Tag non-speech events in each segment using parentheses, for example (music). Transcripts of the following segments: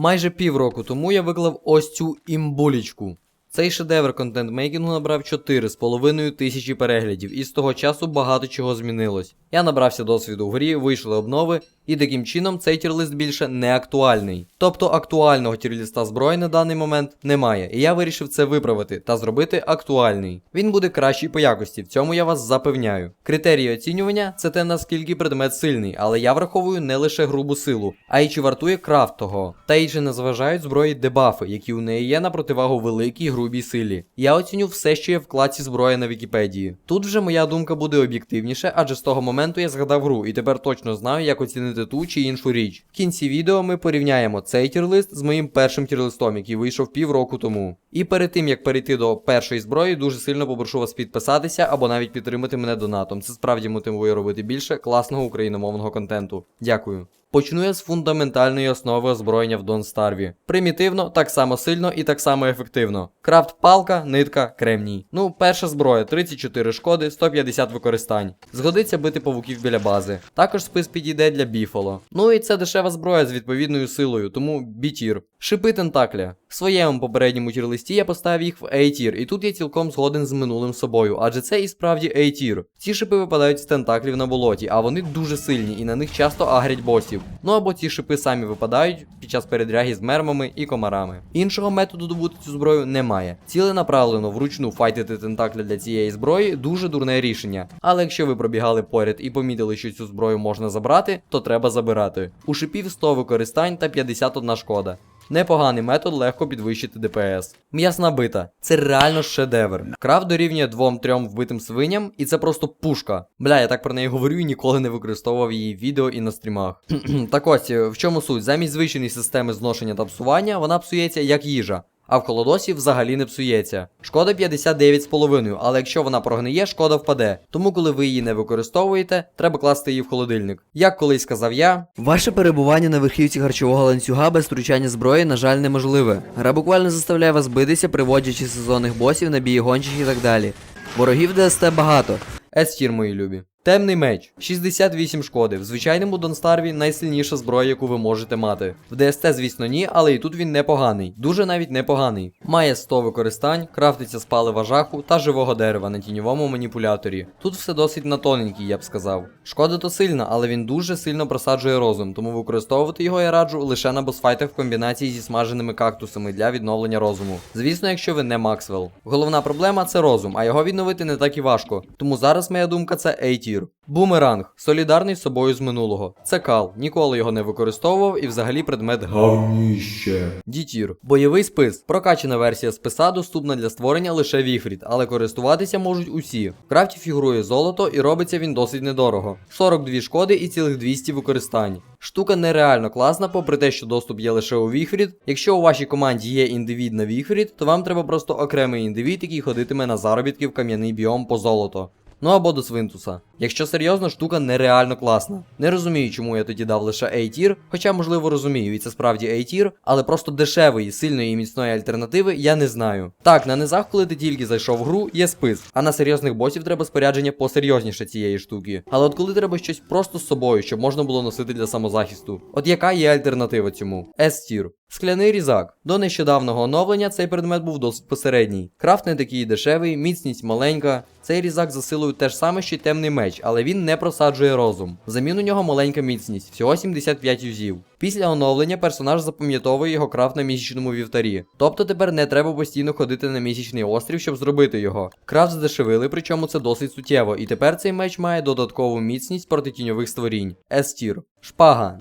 Майже півроку тому я виклав ось цю імбулічку. Цей шедевр контент-мейкінгу набрав 4,5 тисячі переглядів, і з того часу багато чого змінилось. Я набрався досвіду в грі, вийшли обнови, і таким чином цей тірлист більше не актуальний. Тобто актуального тірліста зброї на даний момент немає, і я вирішив це виправити та зробити актуальний. Він буде кращий по якості, в цьому я вас запевняю. Критерії оцінювання це те наскільки предмет сильний, але я враховую не лише грубу силу, а й чи вартує крафт того. Та й чи не зважають зброї дебафи, які у неї є на противагу великій грубій силі. Я оціню все, що є в вкладці зброя на Вікіпедії. Тут вже моя думка буде об'єктивніше, адже з того моменту я згадав гру і тепер точно знаю, як оцінити ту чи іншу річ. В кінці відео ми порівняємо цей тірлист з моїм першим тірлистом, який вийшов півроку тому. І перед тим як перейти до першої зброї, дуже сильно попрошу вас підписатися або навіть підтримати мене донатом. Це справді мотивує робити більше класного україномовного контенту. Дякую. Почну я з фундаментальної основи озброєння в Дон Старві. Примітивно, так само сильно і так само ефективно. Крафт палка, нитка, кремній. Ну, перша зброя 34 шкоди, 150 використань. Згодиться бити павуків біля бази. Також спис підійде для біфоло. Ну і це дешева зброя з відповідною силою, тому бітір. Шипи тентакля. В своєму попередньому тір-листі я поставив їх в A-тір, і тут я цілком згоден з минулим собою, адже це і справді A-тір. Ці шипи випадають з тентаклів на болоті, а вони дуже сильні і на них часто агрять босів. Ну або ці шипи самі випадають під час передряги з мермами і комарами. Іншого методу добути цю зброю немає. Ціленаправлено вручну файтити тентакля для цієї зброї дуже дурне рішення. Але якщо ви пробігали поряд і помітили, що цю зброю можна забрати, то треба забирати. У шипів 100 використань та 51 шкода. Непоганий метод легко підвищити ДПС. М'ясна бита. Це реально шедевр. Крафт дорівнює двом-трьом вбитим свиням, і це просто пушка. Бля, я так про неї говорю і ніколи не використовував її в відео і на стрімах. (clears throat) так ось, в чому суть? Замість звичайної системи зношення та псування, вона псується як їжа. А в холодосі взагалі не псується. Шкода 59,5, але якщо вона прогниє, шкода впаде. Тому, коли ви її не використовуєте, треба класти її в холодильник. Як колись сказав я, Ваше перебування на верхівці харчового ланцюга без втручання зброї, на жаль, неможливе. Гра буквально заставляє вас битися, приводячи сезонних босів на бії гончих і так далі. Ворогів ДСТ багато. Естір, мої любі. Темний меч 68 шкоди. В звичайному Донстарві найсильніша зброя, яку ви можете мати. В ДСТ, звісно, ні, але і тут він непоганий. Дуже навіть непоганий. Має 100 використань, крафтиться з палива жаху та живого дерева на тіньовому маніпуляторі. Тут все досить на тоненький, я б сказав. Шкода то сильна, але він дуже сильно просаджує розум, тому використовувати його я раджу лише на босфайтах в комбінації зі смаженими кактусами для відновлення розуму. Звісно, якщо ви не Максвелл. Головна проблема це розум, а його відновити не так і важко. Тому зараз моя думка це A-тір. Бумеранг, солідарний з собою з минулого. Це кал, ніколи його не використовував і взагалі предмет Говніще. Дітір. Бойовий спис. Прокачана версія списа доступна для створення лише Віфрід, але користуватися можуть усі. В крафті фігурує золото і робиться він досить недорого. 42 шкоди і цілих 200 використань. Штука нереально класна, попри те, що доступ є лише у Віфрід. Якщо у вашій команді є індивід на Віфрід, то вам треба просто окремий індивід, який ходитиме на заробітки в кам'яний біом по золото. Ну або до Свинтуса. Якщо серйозно, штука нереально класна. Не розумію, чому я тоді дав лише A-тір, хоча можливо розумію, і це справді A-тір, але просто дешевої, сильної і міцної альтернативи я не знаю. Так, на низах, коли ти тільки зайшов в гру, є спис, а на серйозних босів треба спорядження посерйозніше цієї штуки. Але от коли треба щось просто з собою, щоб можна було носити для самозахисту. От яка є альтернатива цьому? S-тір. Скляний різак. До нещодавнього оновлення цей предмет був досить посередній. Крафт не такий дешевий, міцність маленька. Цей різак за силою те ж саме, що й темний меч, але він не просаджує розум. Взамін у нього маленька міцність, всього 75 юзів. Після оновлення персонаж запам'ятовує його крафт на місячному вівтарі. Тобто тепер не треба постійно ходити на місячний острів, щоб зробити його. Крафт здешевили, причому це досить суттєво, і тепер цей меч має додаткову міцність проти тіньових створінь. С-тір. Шпага.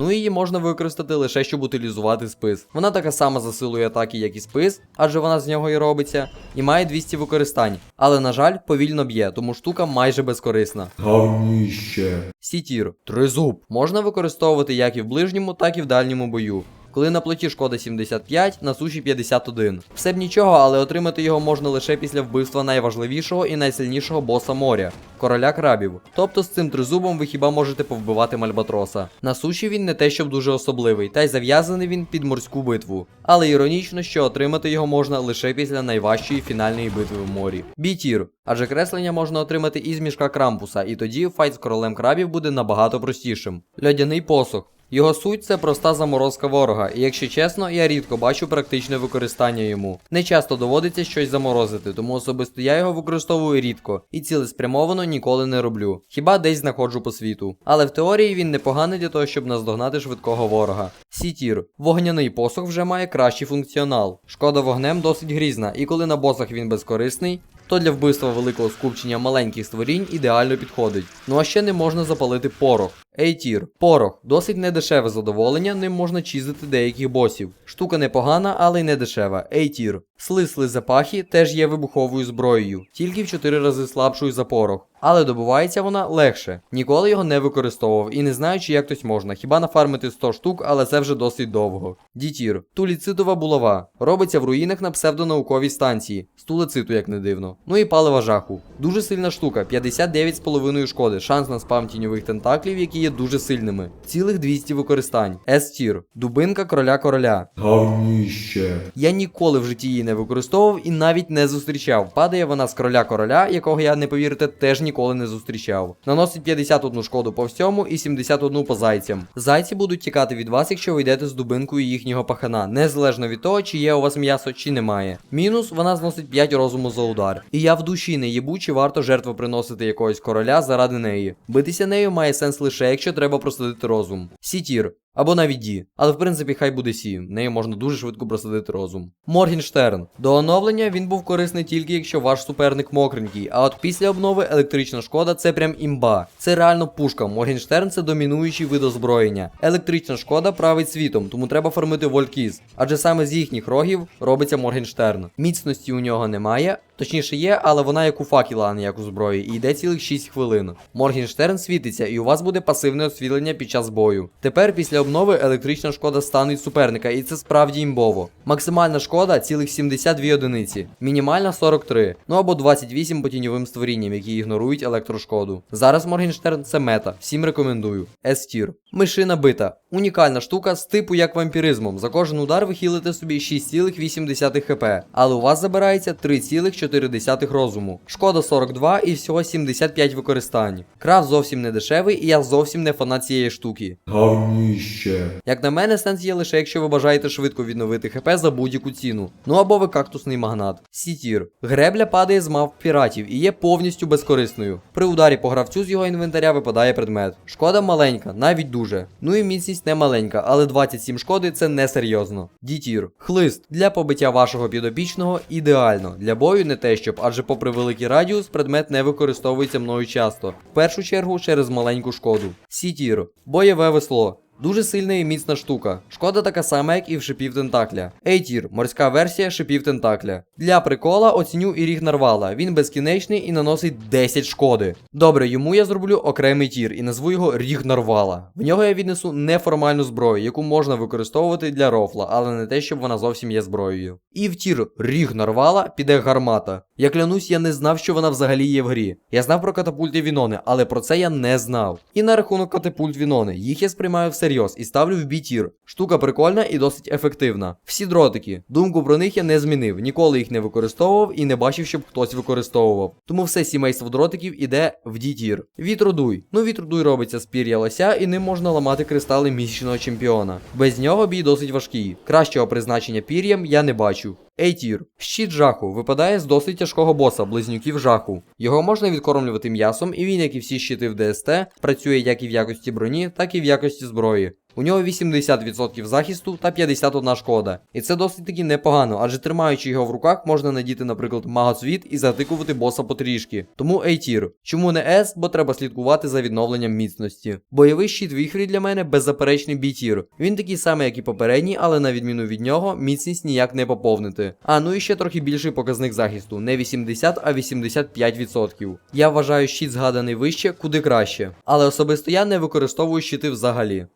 Ну її можна використати лише щоб утилізувати спис. Вона така сама за силою атаки, як і спис, адже вона з нього і робиться, і має 200 використань. Але, на жаль, повільно б'є, тому штука майже безкорисна. Гавніще. Сітір. Тризуб. Можна використовувати як і в ближньому, так і в дальньому бою. Коли на плоті шкода 75, на суші 51. Все б нічого, але отримати його можна лише після вбивства найважливішого і найсильнішого боса моря короля крабів. Тобто з цим тризубом ви хіба можете повбивати мальбатроса. На суші він не те, щоб дуже особливий, та й зав'язаний він під морську битву. Але іронічно, що отримати його можна лише після найважчої фінальної битви в морі. Бітір. Адже креслення можна отримати із мішка крампуса, і тоді файт з королем крабів буде набагато простішим. Льодяний посох. Його суть це проста заморозка ворога, і якщо чесно, я рідко бачу практичне використання йому. Не часто доводиться щось заморозити, тому особисто я його використовую рідко і цілеспрямовано ніколи не роблю. Хіба десь знаходжу по світу. Але в теорії він непоганий для того, щоб наздогнати швидкого ворога. Сітір. Вогняний посох вже має кращий функціонал. Шкода вогнем досить грізна, і коли на босах він безкорисний, то для вбивства великого скупчення маленьких створінь ідеально підходить. Ну а ще не можна запалити порох. Ейтір. Порох. Досить недешеве задоволення, ним можна чистити деяких босів. Штука непогана, але й не дешева. Ейтір. Слисли запахи теж є вибуховою зброєю, тільки в 4 рази слабшою за порох. Але добувається вона легше. Ніколи його не використовував і не знаю, чи як тось можна, хіба нафармити 100 штук, але це вже досить довго. Дітір. Туліцитова булава. Робиться в руїнах на псевдонауковій станції. З тулециту, як не дивно. Ну і палива жаху. Дуже сильна штука, 59,5 шкоди. Шанс на спам тіньових тентаклів, які є дуже сильними. Цілих 200 використань. С-тір. Дубинка короля короля. Говніще. Я ніколи в житті її не використовував і навіть не зустрічав. Падає вона з короля короля, якого я не повірите, теж ніколи не зустрічав. Наносить 51 шкоду по всьому і 71 по зайцям. Зайці будуть тікати від вас, якщо ви йдете з дубинкою їхнього пахана, незалежно від того, чи є у вас м'ясо, чи немає. Мінус вона зносить 5 розуму за удар. І я в душі не їбу, чи варто жертву приносити якогось короля заради неї. Битися нею має сенс лише, якщо треба просадити розум. Сітір. Або навіть Ді. Але в принципі хай буде Сі. Нею можна дуже швидко просадити розум. Моргенштерн. До оновлення він був корисний тільки якщо ваш суперник мокренький. А от після обнови електрична шкода це прям імба. Це реально пушка. Моргенштерн це домінуючий вид озброєння. Електрична шкода править світом, тому треба формити волькіз. Адже саме з їхніх рогів робиться Моргенштерн. Міцності у нього немає. Точніше є, але вона як у факіла, а не як у зброї, і йде цілих 6 хвилин. Моргенштерн світиться, і у вас буде пасивне освітлення під час бою. Тепер після обнови електрична шкода стануть суперника, і це справді імбово. Максимальна шкода цілих 72 одиниці, мінімальна 43, ну або 28 по тіньовим створінням, які ігнорують електрошкоду. Зараз Моргенштерн це мета, всім рекомендую. S-тір. Мишина бита. Унікальна штука з типу як вампіризмом. За кожен удар ви хілите собі 6,8 хп, але у вас забирається 3,4 розуму. Шкода 42 і всього 75 використань. Крафт зовсім не дешевий, і я зовсім не фанат цієї штуки. Говніще. Як на мене, сенс є лише якщо ви бажаєте швидко відновити хп за будь-яку ціну. Ну або ви кактусний магнат. Сітір. Гребля падає з мав піратів і є повністю безкорисною. При ударі по гравцю з його інвентаря випадає предмет. Шкода маленька, навіть дуже. Ну і міцність не маленька, але 27 шкоди це не серйозно. Дітір. Хлист. Для побиття вашого підопічного ідеально. Для бою не те щоб, адже попри великий радіус, предмет не використовується мною часто. В першу чергу через маленьку шкоду. Сітір. Бойове весло. Дуже сильна і міцна штука. Шкода така сама, як і в шипів Тентакля. Ейтір, морська версія шипів Тентакля. Для прикола оціню і ріг нарвала. Він безкінечний і наносить 10 шкоди. Добре, йому я зроблю окремий тір і назву його ріг нарвала. В нього я віднесу неформальну зброю, яку можна використовувати для рофла, але не те, щоб вона зовсім є зброєю. І в тір ріг нарвала піде гармата. Я клянусь, я не знав, що вона взагалі є в грі. Я знав про катапульти Вінони, але про це я не знав. І на рахунок катапульт Вінони, їх я сприймаю всерйоз і ставлю в бій-тір. Штука прикольна і досить ефективна. Всі дротики. Думку про них я не змінив, ніколи їх не використовував і не бачив, щоб хтось використовував. Тому все сімейство дротиків іде в дітір. Вітродуй. Ну вітродуй робиться з пір'я лося і ним можна ламати кристали місячного чемпіона. Без нього бій досить важкий. Кращого призначення пір'ям я не бачу. Ейтір. Щит жаху випадає з досить тяжкого боса, близнюків жаху. Його можна відкормлювати м'ясом, і він, як і всі щити в ДСТ, працює як і в якості броні, так і в якості зброї. У нього 80% захисту та 51 шкода. І це досить таки непогано, адже тримаючи його в руках, можна надіти, наприклад, магоцвіт і затикувати боса потрішки. Тому ейтір. Чому не S, бо треба слідкувати за відновленням міцності. Бойовий щит віхрі для мене беззаперечний бітір. Він такий самий, як і попередній, але на відміну від нього, міцність ніяк не поповнити. А ну і ще трохи більший показник захисту, не 80, а 85%. Я вважаю щит згаданий вище, куди краще. Але особисто я не використовую щити взагалі.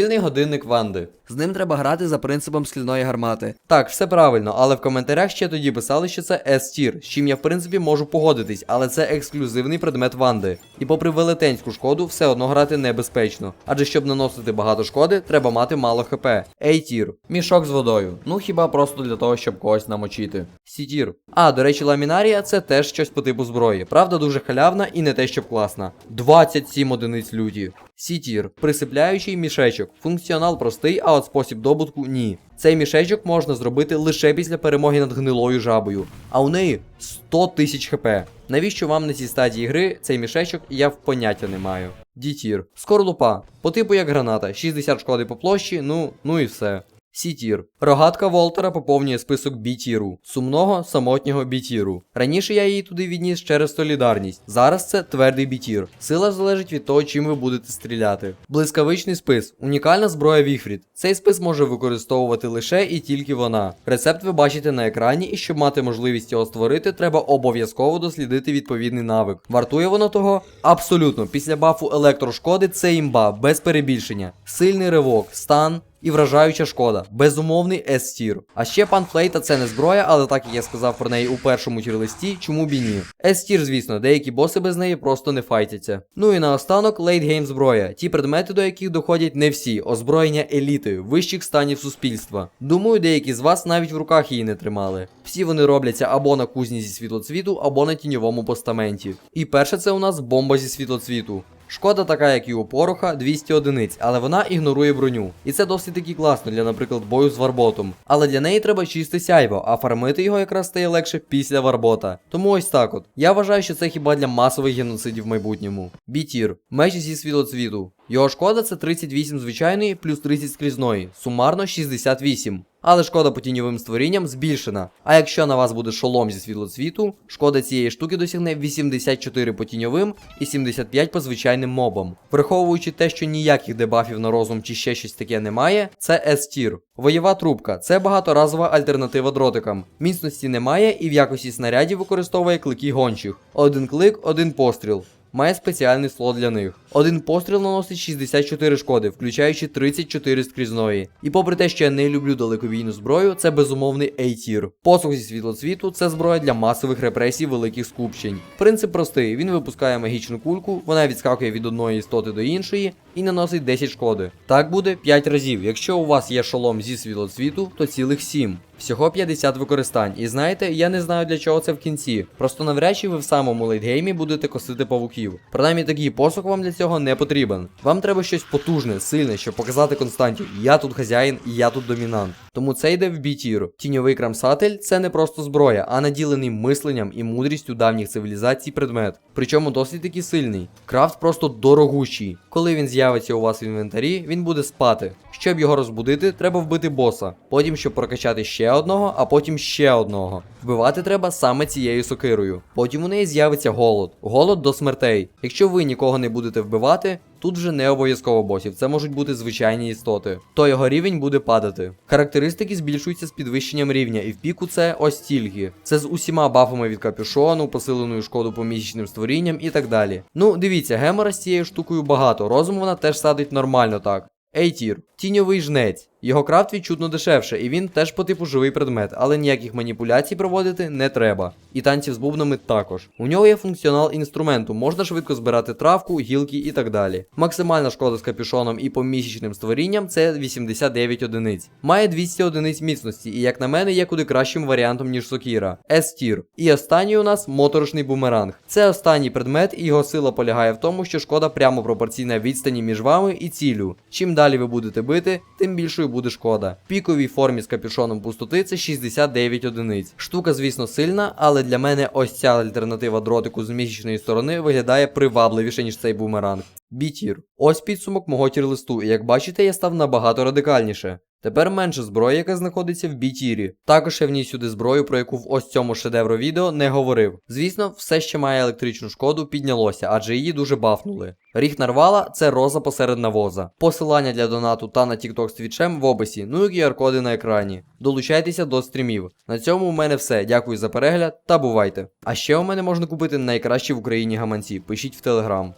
Будильний годинник Ванди. З ним треба грати за принципом скляної гармати. Так, все правильно, але в коментарях ще тоді писали, що це S-тір, з чим я в принципі можу погодитись, але це ексклюзивний предмет Ванди. І попри велетенську шкоду, все одно грати небезпечно. Адже щоб наносити багато шкоди, треба мати мало хп. A-тір. Мішок з водою. Ну хіба просто для того, щоб когось намочити. Сі-тір. А, до речі, ламінарія це теж щось по типу зброї. Правда, дуже халявна і не те, щоб класна. 27 одиниць люті. Сітір, присипляючий мішечок. Функціонал простий, а от спосіб добутку ні. Цей мішечок можна зробити лише після перемоги над гнилою жабою, а у неї 100 тисяч хп. Навіщо вам на цій стадії гри цей мішечок, я в поняття не маю. Дітір. Скорлупа. По типу як граната. 60 шкоди по площі, ну, ну і все. Сітір. Рогатка Волтера поповнює список бітіру, сумного самотнього бітіру. Раніше я її туди відніс через солідарність. Зараз це твердий бітір. Сила залежить від того, чим ви будете стріляти. Блискавичний спис. Унікальна зброя Віфрід. Цей спис може використовувати лише і тільки вона. Рецепт ви бачите на екрані, і щоб мати можливість його створити, треба обов'язково дослідити відповідний навик. Вартує воно того? Абсолютно. Після бафу електрошкоди це імба, без перебільшення. Сильний ривок, стан і вражаюча шкода. Безумовний S-тір. А ще пан Флейта це не зброя, але так як я сказав про неї у першому тір-листі, чому б і ні. S-тір, звісно, деякі боси без неї просто не файтяться. Ну і наостанок лейтгейм зброя. Ті предмети, до яких доходять не всі, озброєння еліти, вищих станів суспільства. Думаю, деякі з вас навіть в руках її не тримали. Всі вони робляться або на кузні зі світлоцвіту, або на тіньовому постаменті. І перше це у нас бомба зі світлоцвіту. Шкода така, як і у пороха, 200 одиниць, але вона ігнорує броню. І це досить таки класно для, наприклад, бою з варботом. Але для неї треба чисте сяйво, а фармити його якраз стає легше після варбота. Тому ось так от. Я вважаю, що це хіба для масових геноцидів в майбутньому. Бітір. Меч зі світлоцвіту. Його шкода це 38 звичайної плюс 30 скрізної, сумарно 68. Але шкода по тіньовим створінням збільшена. А якщо на вас буде шолом зі світлоцвіту, шкода цієї штуки досягне 84 по тіньовим і 75 по звичайним мобам. Враховуючи те, що ніяких дебафів на розум чи ще щось таке немає, це S-тір. Воєва трубка це багаторазова альтернатива дротикам. Міцності немає і в якості снарядів використовує клики гончих. Один клик, один постріл. Має спеціальний слот для них. Один постріл наносить 64 шкоди, включаючи 34 скрізної. І попри те, що я не люблю далековійну зброю, це безумовний A-тір. Посух зі світлоцвіту це зброя для масових репресій великих скупчень. Принцип простий: він випускає магічну кульку, вона відскакує від одної істоти до іншої і наносить 10 шкоди. Так буде 5 разів. Якщо у вас є шолом зі світлоцвіту, то цілих 7. Всього 50 використань. І знаєте, я не знаю для чого це в кінці. Просто навряд чи ви в самому лейтгеймі будете косити павуків. Принаймні такий посох вам для цього не потрібен. Вам треба щось потужне, сильне, щоб показати Константі. Я тут хазяїн і я тут домінант. Тому це йде в бітір. Тіньовий крамсатель це не просто зброя, а наділений мисленням і мудрістю давніх цивілізацій предмет. Причому досить таки сильний. Крафт просто дорогущий. Коли він з'явиться у вас в інвентарі, він буде спати. Щоб його розбудити, треба вбити боса. Потім, щоб прокачати ще одного, а потім ще одного. Вбивати треба саме цією сокирою. Потім у неї з'явиться голод. Голод до смертей. Якщо ви нікого не будете вбивати, тут вже не обов'язково босів, це можуть бути звичайні істоти. То його рівень буде падати. Характеристики збільшуються з підвищенням рівня, і в піку це ось стільки. Це з усіма бафами від капюшону, посиленою шкоду по місячним створінням і так далі. Ну, дивіться, гемора з цією штукою багато. Розум вона теж садить нормально так. Ейтір, тіньовий жнець. Його крафт відчутно дешевше, і він теж по типу живий предмет, але ніяких маніпуляцій проводити не треба. І танців з бубнами також. У нього є функціонал інструменту, можна швидко збирати травку, гілки і так далі. Максимальна шкода з капюшоном і помісячним створінням це 89 одиниць. Має 200 одиниць міцності, і як на мене є куди кращим варіантом, ніж Сокіра. S-тір. І останній у нас моторошний бумеранг. Це останній предмет, і його сила полягає в тому, що шкода прямо пропорційна відстані між вами і ціллю. Чим далі ви будете бити, тим більшою буде шкода. В піковій формі з капюшоном пустоти це 69 одиниць. Штука, звісно, сильна, але для мене ось ця альтернатива дротику з місячної сторони виглядає привабливіше, ніж цей бумеранг. Бітір. Ось підсумок мого тір-листу, і як бачите, я став набагато радикальніше. Тепер менше зброї, яка знаходиться в бітірі. Також я вніс сюди зброю, про яку в ось цьому шедевро відео не говорив. Звісно, все, що має електричну шкоду, піднялося, адже її дуже бафнули. Ріг нарвала це роза посеред навоза. Посилання для донату та на TikTok з твічем в описі, ну і QR-коди на екрані. Долучайтеся до стрімів. На цьому у мене все. Дякую за перегляд та бувайте. А ще у мене можна купити найкращі в Україні гаманці. Пишіть в телеграм.